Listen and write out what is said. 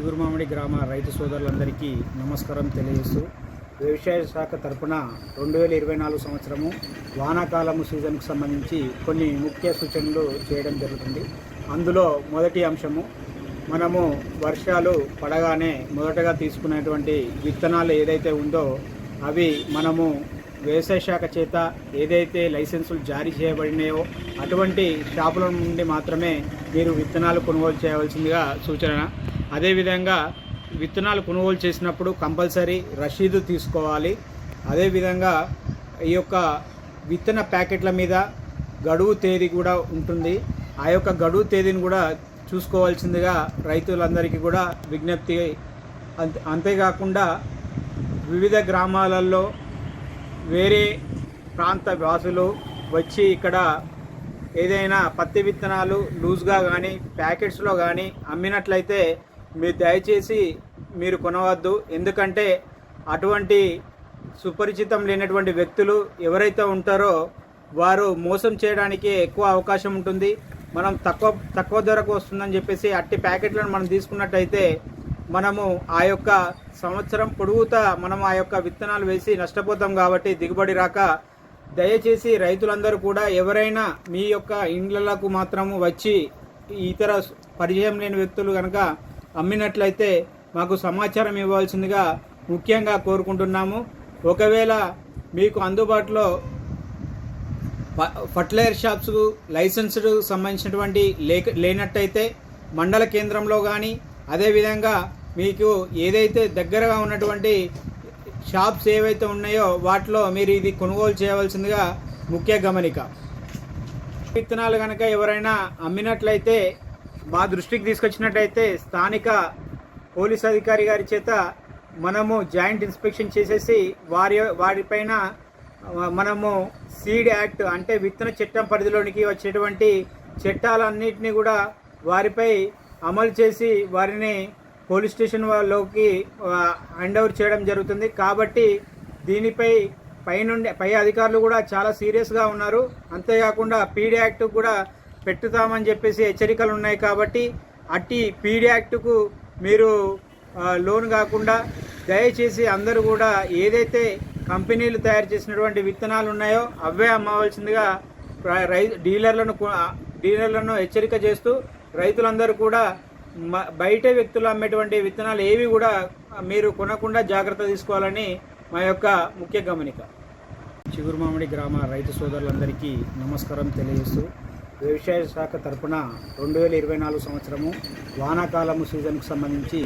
చిగురుమామిడి గ్రామ రైతు సోదరులందరికీ నమస్కారం తెలియజేస్తూ వ్యవసాయ శాఖ తరపున రెండు వేల ఇరవై నాలుగు సంవత్సరము వానాకాలము సీజన్కు సంబంధించి కొన్ని ముఖ్య సూచనలు చేయడం జరుగుతుంది. అందులో మొదటి అంశము మనము వర్షాలు పడగానే మొదటగా తీసుకునేటువంటి విత్తనాలు ఏదైతే ఉందో అవి మనము వ్యవసాయ శాఖ చేత ఏదైతే లైసెన్సులు జారీ చేయబడినాయో అటువంటి షాపుల నుండి మాత్రమే మీరు విత్తనాలు కొనుగోలు చేయవలసిందిగా సూచన అదేవిధంగా విత్తనాలు కొనుగోలు చేసినప్పుడు కంపల్సరీ రసీదు తీసుకోవాలి. అదేవిధంగా ఈ యొక్క విత్తన ప్యాకెట్ల మీద గడువు తేదీ కూడా ఉంటుంది. ఆ యొక్క గడువు తేదీని కూడా చూసుకోవాల్సిందిగా రైతులందరికీ కూడా విజ్ఞప్తి అంతే అంతేకాకుండా వివిధ గ్రామాలలో వేరే ప్రాంత వాసులు వచ్చి ఇక్కడ ఏదైనా పత్తి విత్తనాలు లూజ్గా కానీ ప్యాకెట్స్లో కానీ అమ్మినట్లయితే మీరు దయచేసి మీరు కొనవద్దు. ఎందుకంటే అటువంటి సుపరిచితం లేనటువంటి వ్యక్తులు ఎవరైతే ఉంటారో వారు మోసం చేయడానికి ఎక్కువ అవకాశం ఉంటుంది. మనం తక్కువ తక్కువ ధరకు వస్తుందని చెప్పేసి అట్టి ప్యాకెట్లను మనం తీసుకున్నట్టయితే మనము ఆ యొక్క సంవత్సరం పొడుగుతా మనం ఆ యొక్క విత్తనాలు వేసి నష్టపోతాం కాబట్టి దిగుబడి రాక దయచేసి రైతులందరూ కూడా ఎవరైనా మీ యొక్క ఇండ్లకు మాత్రము వచ్చి ఇతర పరిచయం లేని వ్యక్తులు కనుక అమ్మినట్లయితే మాకు సమాచారం ఇవ్వాల్సిందిగా ముఖ్యంగా కోరుకుంటున్నాము. ఒకవేళ మీకు అందుబాటులో ఫర్టిలైజర్ షాప్స్ లైసెన్స్డ్ సంబంధించినటువంటి లేక లేనట్టయితే మండల కేంద్రంలో కానీ అదేవిధంగా మీకు ఏదైతే దగ్గరగా ఉన్నటువంటి షాప్స్ ఏవైతే ఉన్నాయో వాటిలో మీరు ఇది కొనుగోలు చేయవలసిందిగా ముఖ్య గమనిక. విత్తనాలు కనుక ఎవరైనా అమ్మినట్లయితే మా దృష్టికి తీసుకొచ్చినట్టయితే స్థానిక పోలీస్ అధికారి గారి చేత మనము జాయింట్ ఇన్స్పెక్షన్ చేసేసి వారి వారిపైన మనము సీడ్ యాక్ట్ అంటే విత్తన చట్టం పరిధిలోనికి వచ్చేటువంటి చట్టాలన్నింటినీ కూడా వారిపై అమలు చేసి వారిని పోలీస్ స్టేషన్లోకి హ్యాండ్ ఓవర్ చేయడం జరుగుతుంది. కాబట్టి దీనిపై పైనుండి పై అధికారులు కూడా చాలా సీరియస్గా ఉన్నారు. అంతేకాకుండా పీడీ యాక్ట్ కూడా పెట్టుతామని చెప్పేసి హెచ్చరికలు ఉన్నాయి కాబట్టి అట్టి పీడీ యాక్ట్కు మీరు లోన్ కాకుండా దయచేసి అందరూ కూడా ఏదైతే కంపెనీలు తయారు చేసినటువంటి విత్తనాలు ఉన్నాయో అవే అమ్మవలసిందిగా రై- డీలర్లను డీలర్లను హెచ్చరిక చేస్తూ రైతులందరూ కూడా బయట వ్యక్తులు అమ్మేటువంటి విత్తనాలు ఏవి కూడా మీరు కొనకుండా జాగ్రత్త తీసుకోవాలని మా యొక్క ముఖ్య గమనిక. చిగురుమామిడి గ్రామ రైతు సోదరులందరికీ నమస్కారం తెలియజేస్తూ వ్యవసాయ శాఖ తరపున రెండు వేల ఇరవై నాలుగు సంవత్సరము వానాకాలము సీజన్కు సంబంధించి